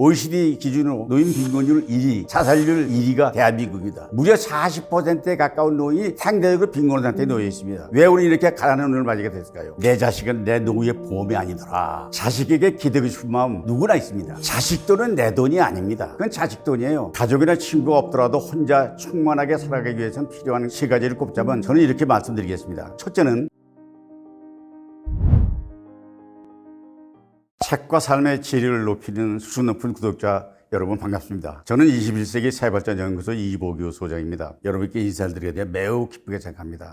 OECD 기준으로 노인 빈곤율 1위, 자살률 1위가 대한민국입니다. 무려 40%에 가까운 노인이 상대적으로 빈곤 상태에 놓여 있습니다. 왜 우리 이렇게 가난한 눈을 맞이게 됐을까요? 내 자식은 내 노후의 보험이 아니더라. 자식에게 기대고 싶은 마음 누구나 있습니다. 자식 돈은 내 돈이 아닙니다. 그건 자식 돈이에요. 가족이나 친구가 없더라도 혼자 충만하게 살아가기 위해서는 필요한 세 가지를 꼽자면 저는 이렇게 말씀드리겠습니다. 첫째는 책과 삶의 질을 높이는 수준 높은 구독자 여러분 반갑습니다. 저는 21세기 사회발전 연구소 이보규 소장입니다. 여러분께 인사를 드리게 돼 매우 기쁘게 생각합니다.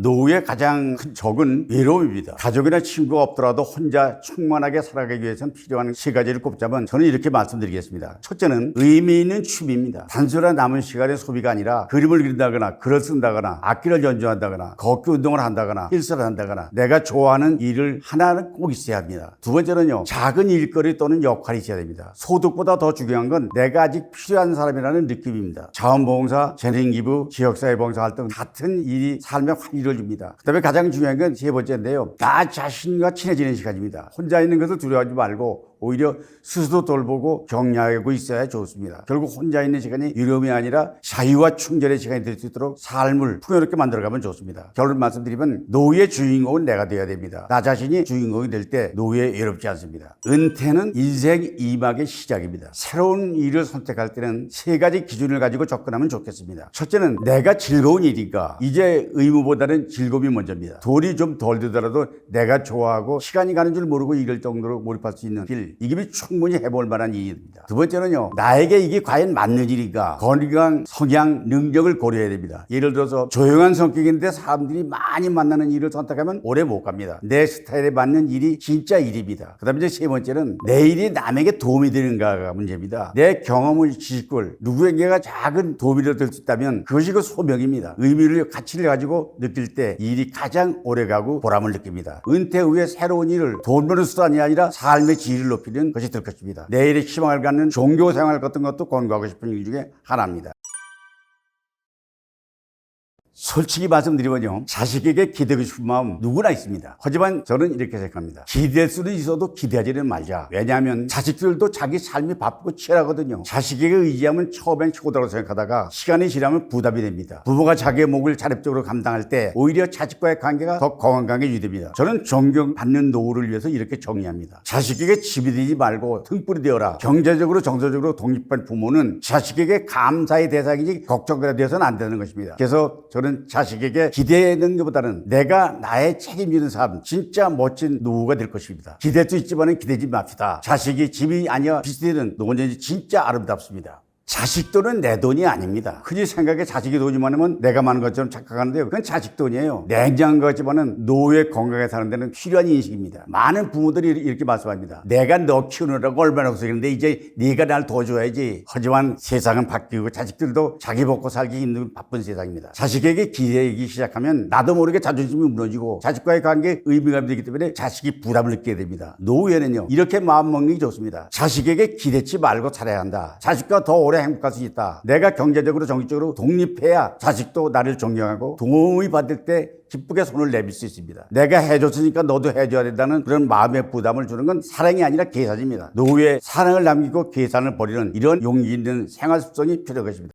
노후의 가장 큰 적은 외로움입니다. 가족이나 친구가 없더라도 혼자 충만하게 살아가기 위해서는 필요한 세 가지를 꼽자면 저는 이렇게 말씀드리겠습니다. 첫째는 의미 있는 취미입니다. 단순한 남은 시간의 소비가 아니라 그림을 그린다거나 글을 쓴다거나 악기를 연주한다거나 걷기 운동을 한다거나 힐스를 한다거나 내가 좋아하는 일을 하나는 꼭 있어야 합니다. 두 번째는요. 작은 일거리 또는 역할이 있어야 됩니다. 소득보다 더 중요한 건 내가 아직 필요한 사람이라는 느낌입니다. 자원보험사, 재능기부, 지역사회봉사 활동 같은 일이 삶의 환희를 줍니다. 그 다음에 가장 중요한 건 세 번째인데요. 나 자신과 친해지는 시간입니다. 혼자 있는 것을 두려워하지 말고 오히려 스스로 돌보고 격려하고 있어야 좋습니다. 결국 혼자 있는 시간이 유료움이 아니라 자유와 충전의 시간이 될 수 있도록 삶을 풍요롭게 만들어가면 좋습니다. 결론 말씀드리면 노후의 주인공은 내가 되어야 됩니다. 나 자신이 주인공이 될 때 노후에 외롭지 않습니다. 은퇴는 인생 이막의 시작입니다. 새로운 일을 선택할 때는 세 가지 기준을 가지고 접근하면 좋겠습니다. 첫째는 내가 즐거운 일인가 이제 의무보다는 즐거움이 먼저입니다. 돈이 좀 덜 들더라도 내가 좋아하고 시간이 가는 줄 모르고 이럴 정도로 몰입할 수 있는 일 이게 충분히 해볼 만한 일입니다. 두 번째는요 나에게 이게 과연 맞는 일인가 건강, 성향, 능력을 고려해야 됩니다. 예를 들어서 조용한 성격인데 사람들이 많이 만나는 일을 선택하면 오래 못 갑니다. 내 스타일에 맞는 일이 진짜 일입니다. 그 다음에 이제 세 번째는 내 일이 남에게 도움이 되는가가 문제입니다. 내 경험을 지식을 누구에게가 작은 도움이 될수 있다면 그것이 그 소명입니다. 의미를 가치를 가지고 느낄 때 일이 가장 오래가고 보람을 느낍니다. 은퇴 후에 새로운 일을 돈 버는 수단이 아니라 삶의 질을 높 이는 것이 될 것입니다. 내일의 희망을 갖는 종교 생활 같은 것도 권고하고 싶은 일 중에 하나입니다. 솔직히 말씀드리면요. 자식에게 기대고 싶은 마음 누구나 있습니다. 하지만 저는 이렇게 생각합니다. 기댈 수는 있어도 기대하지는 말자. 왜냐하면 자식들도 자기 삶이 바쁘고 치열하거든요. 자식에게 의지하면 처음엔 최고다고 생각하다가 시간이 지나면 부담이 됩니다. 부모가 자기의 몫을 자립적으로 감당할 때 오히려 자식과의 관계가 더 건강하게 유지됩니다. 저는 존경받는 노후를 위해서 이렇게 정의합니다. 자식에게 집이 되지 말고 등불이 되어라. 경제적으로 정서적으로 독립한 부모는 자식에게 감사의 대상이지 걱정이 되어서는 안 되는 것입니다. 그래서 저는 자식에게 기대는 것보다는 내가 나의 책임지는 삶, 진짜 멋진 노후가 될 것입니다. 기댈 수 있지만 기대지 맙시다. 자식이 집이 아니야 비슷해는 노년이 진짜 아름답습니다. 자식 돈은 내 돈이 아닙니다. 흔히 생각에 자식이 돈이 많으면 내가 많은 것처럼 착각하는데요. 그건 자식 돈이에요. 것 같지만은 노후에 건강하게 사는 데는 필요한 인식입니다. 많은 부모들이 이렇게 말씀합니다. 내가 너 키우느라고 얼마나 고생했는데 이제 네가 날 도와줘야지. 하지만 세상은 바뀌고 자식들도 자기 먹고 살기 힘든 바쁜 세상입니다. 자식에게 기대기 시작하면 나도 모르게 자존심이 무너지고 자식과의 관계에 의미감이 되기 때문에 자식이 부담을 느끼게 됩니다. 노후에는요. 이렇게 마음먹는 게 좋습니다. 자식에게 기대치 말고 살아야 한다. 자식과 더 오래 행복할 수 있다. 내가 경제적으로 정치적으로 독립해야 자식도 나를 존경하고 도움이 받을 때 기쁘게 손을 내밀 수 있습니다. 내가 해줬으니까 너도 해줘야 된다는 그런 마음의 부담을 주는 건 사랑이 아니라 계산입니다. 노후에 사랑을 남기고 계산을 버리는 이런 용기 있는 생활 습성이 필요한 것입니다.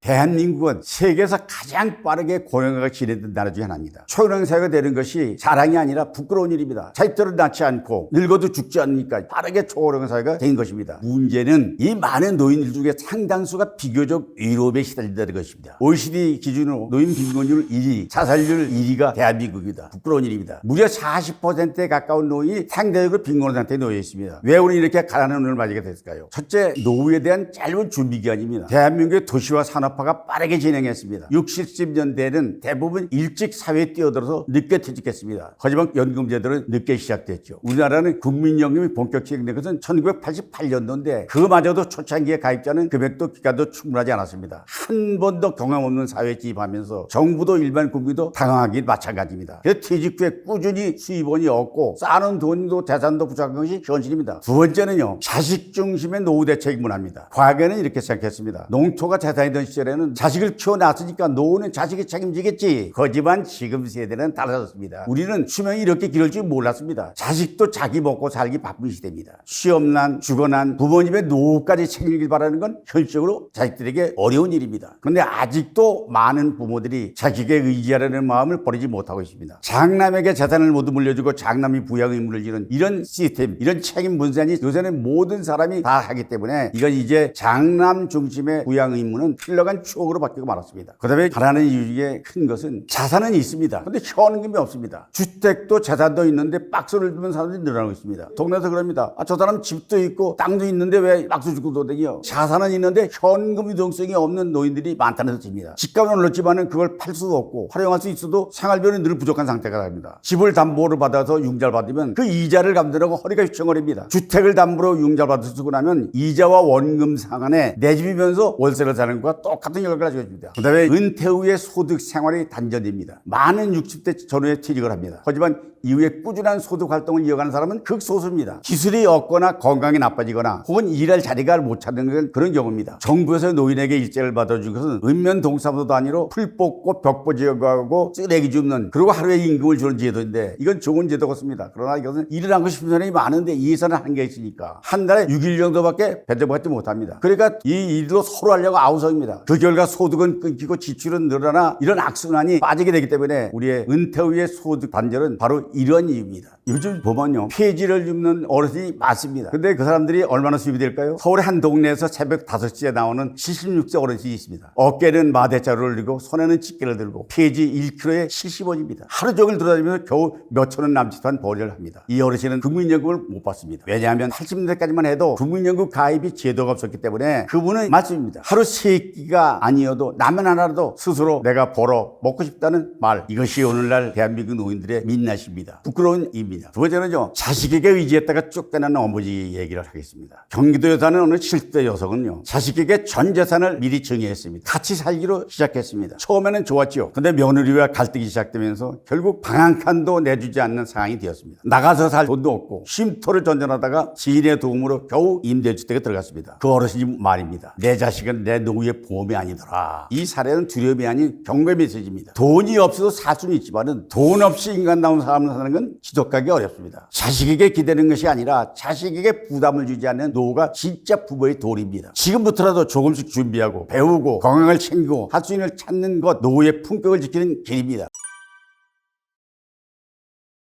대한민국은 세계에서 가장 빠르게 고령화가 진행된 나라 중에 하나입니다. 초령 사회가 되는 것이 자랑이 아니라 부끄러운 일입니다. 자식들을 낳지 않고 늙어도 죽지 않으니까 빠르게 초령 사회가 된 것입니다. 문제는 이 많은 노인들 중에 상당수가 비교적 외로움에 시달린다는 것입니다. OECD 기준으로 노인 빈곤율 1위, 자살률 1위가 대한민국입니다. 부끄러운 일입니다. 무려 40%에 가까운 노인이 상대적으로 빈곤 상태에 놓여 있습니다. 왜 우리 이렇게 가난한 눈을 맞이게 됐을까요? 첫째, 노후에 대한 짧은 준비 기간입니다. 대한민국의 도시화 산업 산업화가 빠르게 진행했습니다. 60, 70년대에는 대부분 일찍 사회에 뛰어들어서 늦게 퇴직했습니다. 하지만 연금 제도는 늦게 시작됐죠. 우리나라는 국민연금이 본격 시행된 것은 1988년도인데 그마저도 초창기에 가입자는 금액도 기간도 충분하지 않았습니다. 한 번도 경험 없는 사회에 진입하면서 정부도 일반 국민도 당황하기 마찬가지입니다. 그래서 퇴직 후에 꾸준히 수입원이 없고 쌓아놓은 돈도 재산도 부족한 것이 현실입니다. 두 번째는요. 자식 중심의 노후 대책이 문화입니다. 과거에는 이렇게 생각했습니다. 농토가 재산이던 시절 시절에는 자식을 키워놨으니까 노후는 자식이 책임지겠지. 거지만 지금 세대는 달라졌습니다. 우리는 수명이 이렇게 길을 줄 몰랐습니다. 자식도 자기 먹고 살기 바쁜 시대입니다. 시험난, 죽어난 부모님의 노후까지 책임질 바라는 건 현실적으로 자식들에게 어려운 일입니다. 그런데 아직도 많은 부모들이 자식에 의지하려는 마음을 버리지 못하고 있습니다. 장남에게 재산을 모두 물려주고 장남이 부양 의무를 지는 이런 시스템, 이런 책임 분산이 요새는 모든 사람이 다 하기 때문에 이건 이제 장남 중심의 부양 의무는 흘러 간 추억으로 바뀌고 말았습니다. 그 다음에 바라는 이유 중에 큰 것은 자산은 있습니다. 근데 현금이 없습니다. 주택도 재산도 있는데 박스를 두면 사람들이 늘어나고 있습니다. 동네에서 그럽니다. 아, 저 사람 집도 있고 땅도 있는데 왜 박스 주고 도대기요? 자산은 있는데 현금 유동성이 없는 노인들이 많다는 뜻입니다. 집값은 올랐지만은 그걸 팔 수도 없고 활용할 수 있어도 생활비는 늘 부족한 상태가 됩니다. 집을 담보로 받아서 융자를 받으면 그 이자를 감당하고 허리가 휘청거립니다. 주택을 담보로 융자를 받아 쓰고 나면 이자와 원금 상한에 내 집이면서 월세를 사는 것과 똑 같은 결과를 가지고 있습니다. 그 다음에 은퇴 후에 소득 생활이 단절됩니다. 많은 60대 전후에 퇴직을 합니다. 하지만 이후에 꾸준한 소득 활동을 이어가는 사람은 극소수입니다. 기술이 없거나 건강이 나빠지거나 혹은 일할 자리가 못 찾는 건 그런 경우입니다. 정부에서 노인에게 일제를 받아준 것은 읍면 동사무소 단위로 풀 뽑고 벽보 지어가고 쓰레기 줍는 그리고 하루에 임금을 주는 제도인데 이건 좋은 제도 같습니다. 그러나 이것은 일을 하고 싶은 사람이 많은데 이 예산은 한게 있으니까 한 달에 6일 정도밖에 배정받지 못합니다. 그러니까 이 일로 서로 하려고 아우성입니다. 그 결과 소득은 끊기고 지출은 늘어나 이런 악순환이 빠지게 되기 때문에 우리의 은퇴 후의 소득 단절은 바로 이런 이유입니다. 요즘 보면요. 폐지를 줍는 어르신이 많습니다. 근데 그 사람들이 얼마나 수입이 될까요? 서울의 한 동네에서 새벽 5시에 나오는 76세 어르신이 있습니다. 어깨는 마대자루를 들고 손에는 집게를 들고 폐지 1kg에 70원입니다. 하루 종일 돌아다니면서 겨우 몇천 원 남짓한 벌이를 합니다. 이 어르신은 국민연금을 못 받습니다. 왜냐하면 80년대까지만 해도 국민연금 가입이 제도가 없었기 때문에 그분은 맞습니다. 하루 세 끼가 아니어도 라면 하나라도 스스로 내가 벌어 먹고 싶다는 말 이것이 오늘날 대한민국 노인들의 민낯입니다. 부끄러운 일입니다. 두 번째는요. 자식에게 의지했다가 쭉 빼는 어머니 얘기를 하겠습니다. 경기도 여사는 어느 70대 여성은요. 자식에게 전 재산을 미리 정의했습니다. 같이 살기로 시작했습니다. 처음에는 좋았죠. 근데 며느리와 갈등이 시작되면서 결국 방 한 칸도 내주지 않는 상황이 되었습니다. 나가서 살 돈도 없고 쉼터를 전전하다가 지인의 도움으로 겨우 임대주택에 들어갔습니다. 그 어르신이 말입니다. 내 자식은 내 노후의 보험 이 아니더라. 이 사례는 두려움이 아닌 경고의 메시지입니다. 돈이 없어도 살 수는 있지만은 돈 없이 인간다운 삶을 사는 건 지속하기 어렵습니다. 자식에게 기대는 것이 아니라 자식에게 부담을 주지 않는 노후가 진짜 부모의 도리입니다. 지금부터라도 조금씩 준비하고 배우고 건강을 챙기고 할 수 있는 걸 찾는 것 노후의 품격을 지키는 길입니다.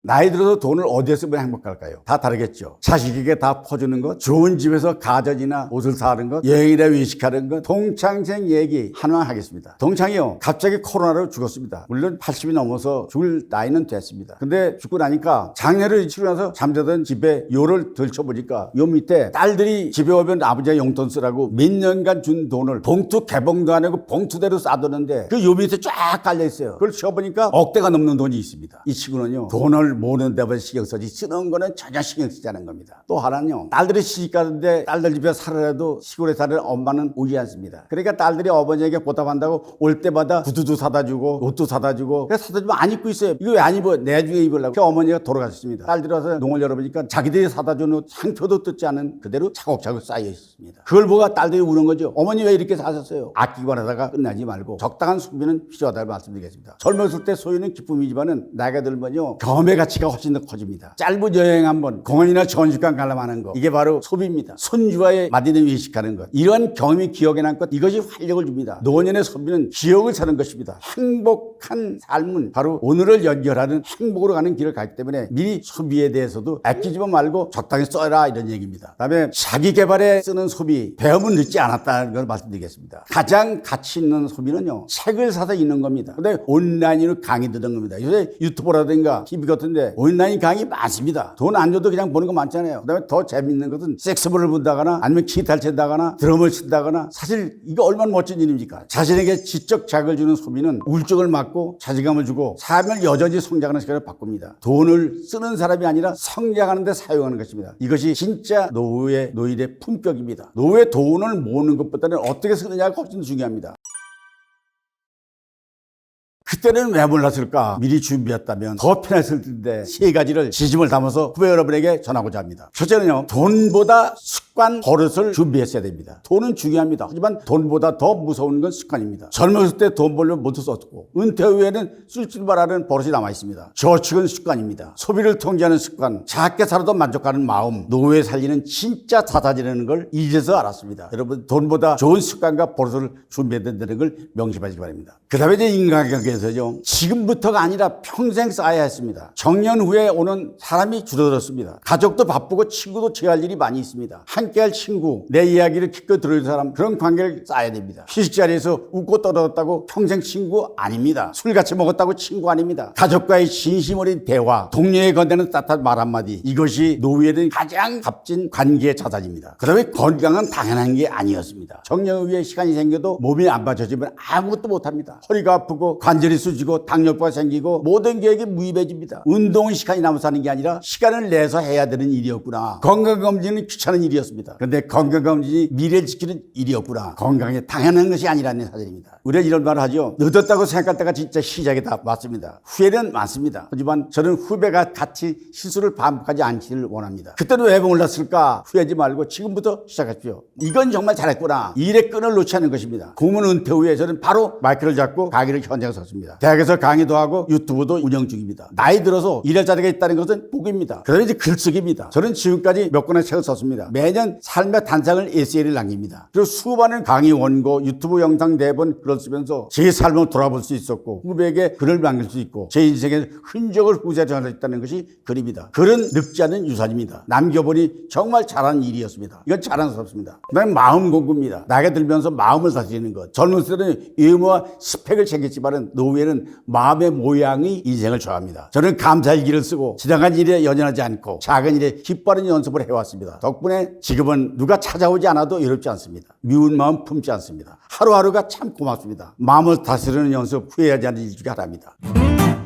나이 들어서 돈을 어디에 쓰면 행복할까요? 다 다르겠죠. 자식에게 다 퍼주는 것, 좋은 집에서 가전이나 옷을 사는 것, 여행이나 외식하는 것, 동창생 얘기 하나 하겠습니다. 동창이요. 갑자기 코로나로 죽었습니다. 물론 80이 넘어서 죽을 나이는 됐습니다. 근데 죽고 나니까 장례를 치르고 나서 잠자던 집에 요를 들춰보니까 요 밑에 딸들이 집에 오면 아버지가 용돈 쓰라고 몇 년간 준 돈을 봉투 개봉도 안 하고 봉투대로 싸뒀는데 그 요 밑에 쫙 깔려 있어요. 그걸 치워보니까 억대가 넘는 돈이 있습니다. 이 친구는요. 돈을 모으는 데만 신경 쓰지 쓰는 거는 전혀 신경 쓰지 않은 겁니다. 또 하나는요. 딸들이 시집 가는데 딸들 집에 살아라도 시골에 사는 엄마는 오지 않습니다. 그러니까 딸들이 어머니에게 보답한다고 올 때마다 구두도 사다 주고 옷도 사다 주고 그래서 사다 주면 안 입고 있어요. 이거 왜 안 입어? 내중에 입으려고. 그 어머니가 돌아가셨습니다. 딸들이 와서 농을 열어보니까 자기들이 사다 준옷한 표도 뜯지 않은 그대로 차곡차곡 쌓여 있습니다. 그걸 보고 딸들이 우는 거죠. 어머니 왜 이렇게 사셨어요? 아끼기만 하다가 끝나지 말고 적당한 소비는 필요하다고 말씀드리겠습니다. 젊었을 때 소유는 기쁨이지만은 나이가 들면요. 경험 의 가치가 훨씬 더 커집니다. 짧은 여행 한 번 공원이나 전시관 관람하는 거 이게 바로 소비입니다. 손주와의 맛있는 외식하는 것 이러한 경험이 기억에 남고 이것이 활력을 줍니다. 노년의 소비는 기억을 사는 것입니다. 행복한 삶은 바로 오늘을 연결하는 행복으로 가는 길을 가기 때문에 미리 소비에 대해서도 아끼지 말고 적당히 써라 이런 얘기입니다. 그다음에 자기 개발에 쓰는 소비 배움은 늦지 않았다는 걸 말씀드리겠습니다. 가장 가치 있는 소비는요 책을 사서 읽는 겁니다. 근데 온라인으로 강의 듣는 겁니다. 요새 유튜브라든가 TV 같은 데 온라인 강의 많습니다. 돈 안 줘도 그냥 보는 거 많잖아요. 그다음에 더 재밌는 것은 섹스볼을 본다거나 아니면 기타를 친다거나 드럼을 친다거나 사실 이거 얼마나 멋진 일입니까? 자신에게 지적 자극을 주는 소비는 우울증을 막고 자신감을 주고 삶을 여전히 성장하는 시간을 바꿉니다. 돈을 쓰는 사람이 아니라 성장하는 데 사용하는 것입니다. 이것이 진짜 노후의 노인의 품격입니다. 노후의 돈을 모으는 것보다는 어떻게 쓰느냐가 훨씬 중요합니다. 그때는 왜 몰랐을까? 미리 준비했다면 더 편했을 텐데 세 가지를 지짐을 담아서 후배 여러분에게 전하고자 합니다. 첫째는요, 돈보다 습관 버릇을 준비했어야 됩니다. 돈은 중요합니다. 하지만 돈보다 더 무서운 건 습관입니다. 젊었을 때 돈 벌려면 모두 썼고 은퇴 후에는 쓸 줄 말하는 버릇이 남아 있습니다. 저축은 습관입니다. 소비를 통제하는 습관, 작게 살아도 만족하는 마음, 노후에 살리는 진짜 사사지라는 걸 이제서 알았습니다. 여러분 돈보다 좋은 습관과 버릇을 준비해야 된다는 걸 명심하시기 바랍니다. 그 다음에 이제 인간관계 에서죠. 지금부터가 아니라 평생 쌓아야 했습니다. 정년 후에 오는 사람이 줄어들었습니다. 가족도 바쁘고 친구도 제할 일이 많이 있습니다. 함께할 친구, 내 이야기를 기껏 들어줄 사람 그런 관계를 쌓아야 됩니다. 휴식 자리에서 웃고 떨어졌다고 평생 친구 아닙니다. 술 같이 먹었다고 친구 아닙니다. 가족과의 진심 어린 대화, 동료에 건네는 따뜻한 말 한마디 이것이 노후에는 가장 값진 관계의 자산입니다. 그 다음에 건강은 당연한 게 아니었습니다. 정년 후에 시간이 생겨도 몸이 안 받쳐지면 아무것도 못합니다. 허리가 아프고 관절 이 수지고 당뇨가 생기고 모든 계획이 무의배집니다. 운동은 시간이 남아서 하는 게 아니라 시간을 내서 해야 되는 일이었구나. 건강검진은 귀찮은 일이었습니다. 그런데 건강검진이 미래를 지키는 일이었구나. 건강에 당연한 것이 아니라는 사실입니다. 우리가 이런 말을 하죠. 늦었다고 생각할 때가 진짜 시작이 다. 맞습니다. 후회는 많습니다. 하지만 저는 후배가 같이 실수를 반복하지 않기를 원합니다. 그때는 왜 몰랐을까? 후회하지 말고 지금부터 시작하십시오. 이건 정말 잘했구나. 일의 끈을 놓지 않는 것입니다. 공문 은퇴 후에 저는 바로 마이크를 잡고 강의를 현장에 섰습니다. 대학에서 강의도 하고 유튜브도 운영 중입니다. 나이 들어서 일할 자리가 있다는 것은 복입니다. 그다음에 이제 글쓰기입니다. 저는 지금까지 몇 권의 책을 썼습니다. 매년 삶의 단상을 에세이를 남깁니다. 그리고 수많은 강의 원고, 유튜브 영상 네번 글을 쓰면서 제 삶을 돌아볼 수 있었고 후배에게 글을 남길 수 있고 제 인생의 흔적을 후세에 전했다는 것이 글입니다. 글은 늙지 않은 유산입니다. 남겨보니 정말 잘한 일이었습니다. 이건 자랑스럽습니다. 그다음에 마음 공부입니다. 나이가 들면서 마음을 다스리는 것. 젊은 때는 외모와 스펙을 챙겼지만은 노후에는 마음의 모양이 인생을 좌합니다. 저는 감사일기를 쓰고 지나간 일에 연연하지 않고 작은 일에 기뻐하는 연습을 해왔습니다. 덕분에 지금은 누가 찾아오지 않아도 외롭지 않습니다. 미운 마음 품지 않습니다. 하루하루가 참 고맙습니다. 마음을 다스리는 연습 후회하지 않는 일 중에 하나입니다.